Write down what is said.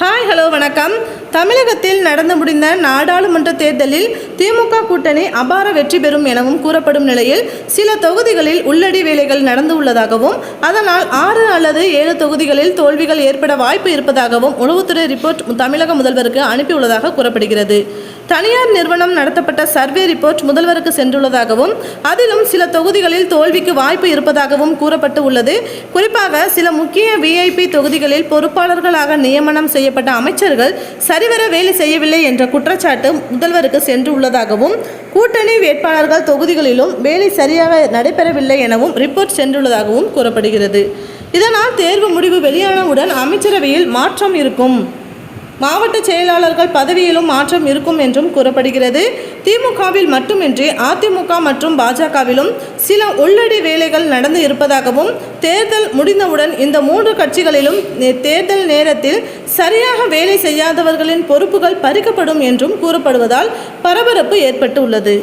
Hi hello வணக்கம். தமிழகத்தில் நடந்து முடிந்த நாடாளுமன்ற தேர்தலில் திமுக கூட்டணி அபார வெற்றி பெறும் எனவும் கூறப்படும் நிலையில் சில தொகுதிகளில் உள்ளடி வேலைகள் நடந்து உள்ளதாகவும் அதனால் ஆறு அல்லது ஏழு தொகுதிகளில் தோல்விகள் ஏற்பட வாய்ப்பு இருப்பதாகவும் உளவுத்துறை ரிப்போர்ட் தமிழக முதல்வருக்கு அனுப்பியுள்ளதாக கூறப்படுகிறது. தனியார் நிறுவனம் நடத்தப்பட்ட சர்வே ரிப்போர்ட் முதல்வருக்கு சென்றுள்ளதாகவும் அதிலும் சில தொகுதிகளில் தோல்விக்கு வாய்ப்பு இருப்பதாகவும் கூறப்பட்டு உள்ளது. குறிப்பாக சில முக்கிய விஐபி தொகுதிகளில் பொறுப்பாளர்களாக நியமனம் செய்யப்பட்ட அமைச்சர்கள் சரிவர வேலை செய்யவில்லை என்ற குற்றச்சாட்டு முதல்வருக்கு சென்று உள்ளதாகவும் கூட்டணி வேட்பாளர்கள் தொகுதிகளிலும் வேலை சரியாக நடைபெறவில்லை எனவும் ரிப்போர்ட் சென்றுள்ளதாகவும் கூறப்படுகிறது. இதனால் தேர்வு முடிவு வெளியானவுடன் அமைச்சரவையில் மாற்றம் இருக்கும். மாவட்ட செயலாளர்கள் பதவியிலும் மாற்றம் இருக்கும் என்றும் கூறப்படுகிறது. திமுகவில் மட்டுமின்றி அதிமுக மற்றும் பாஜகவிலும் சில உள்ளடி வேலைகள் நடந்து இருப்பதாகவும் தேர்தல் முடிந்தவுடன் இந்த மூன்று கட்சிகளிலும் தேர்தல் நேரத்தில் சரியாக வேலை செய்யாதவர்களின் பொறுப்புகள் பறிக்கப்படும் என்றும் கூறப்படுவதால் பரபரப்பு ஏற்பட்டு உள்ளது